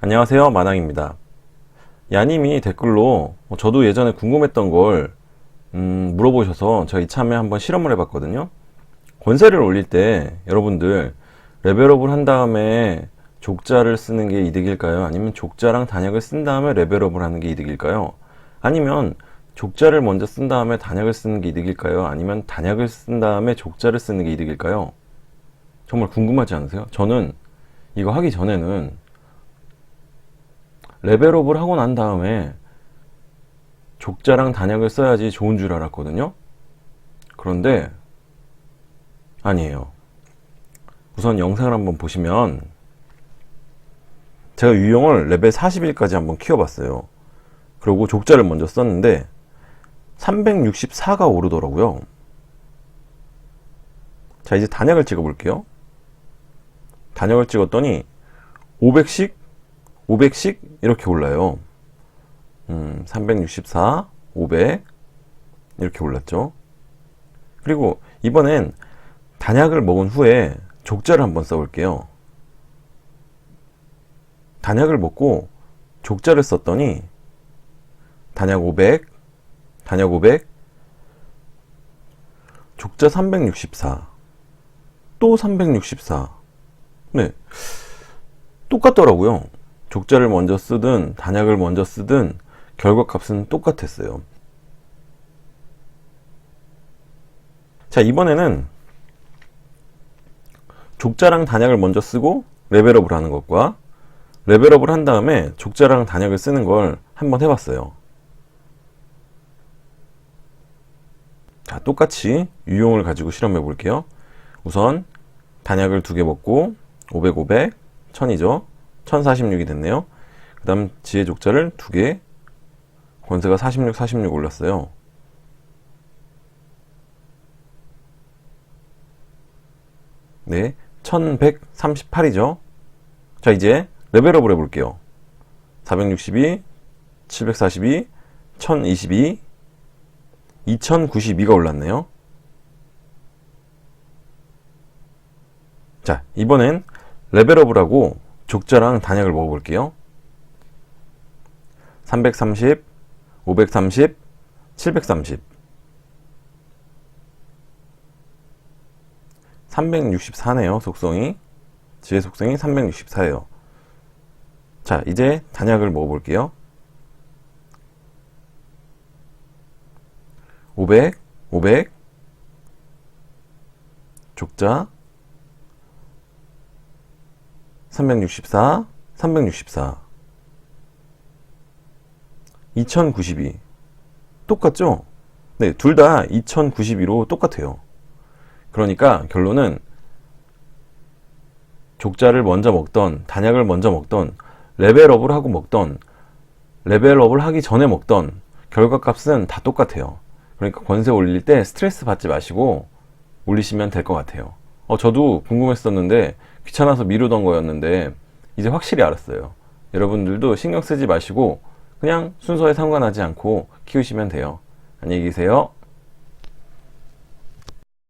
안녕하세요 마당입니다 야님이 댓글로 어, 저도 예전에 궁금했던 걸 음, 물어보셔서 제가 이참에 한번 실험을 해봤거든요 권세를 올릴 때 여러분들 레벨업을 한 다음에 족자를 쓰는 게 이득일까요? 아니면 족자랑 단약을 쓴 다음에 레벨업을 하는 게 이득일까요? 아니면 족자를 먼저 쓴 다음에 단약을 쓰는 게 이득일까요? 아니면 단약을 쓴 다음에 족자를 쓰는 게 이득일까요? 정말 궁금하지 않으세요? 저는 이거 하기 전에는 레벨업을 하고 난 다음에 족자랑 단약을 써야지 좋은 줄 알았거든요. 그런데 아니에요. 우선 영상을 한번 보시면 제가 유형을 레벨 40일까지 한번 키워봤어요. 그리고 족자를 먼저 썼는데 364가 오르더라고요. 자 이제 단약을 찍어볼게요. 단약을 찍었더니 500씩 500씩 이렇게 올라요. 음, 364, 500 이렇게 올랐죠. 그리고 이번엔 단약을 먹은 후에 족자를 한번 써볼게요. 단약을 먹고 족자를 썼더니 단약 500, 단약 500, 족자 364, 또 364. 네. 똑같더라고요. 족자를 먼저 쓰든 단약을 먼저 쓰든 결과값은 똑같았어요. 자, 이번에는 족자랑 단약을 먼저 쓰고 레벨업을 하는 것과 레벨업을 한 다음에 족자랑 단약을 쓰는 걸 한번 해봤어요. 자, 똑같이 유용을 가지고 실험해 볼게요. 우선 단약을 두 개 먹고 500, 500, 1000이죠. 1046이 됐네요. 그 다음 지혜 족자를 두 개, 권세가 46, 46 올랐어요. 네, 1138이죠. 자, 이제 레벨업을 해볼게요. 462, 742, 1022, 2092가 올랐네요. 자, 이번엔 레벨업을 하고 족자랑 단약을 먹어볼게요. 330, 530, 730. 364네요, 속성이. 지혜 속성이 364예요. 자, 이제 단약을 먹어볼게요. 500, 500, 족자, 364, 364, 2092. 똑같죠? 네, 둘 다 2092로 똑같아요. 그러니까 결론은 족자를 먼저 먹던, 단약을 먼저 먹던, 레벨업을 하고 먹던, 레벨업을 하기 전에 먹던 결과값은 다 똑같아요. 그러니까 권세 올릴 때 스트레스 받지 마시고 올리시면 될 것 같아요. 어, 저도 궁금했었는데 귀찮아서 미루던 거였는데 이제 확실히 알았어요. 여러분들도 신경 쓰지 마시고 그냥 순서에 상관하지 않고 키우시면 돼요. 안녕히 계세요.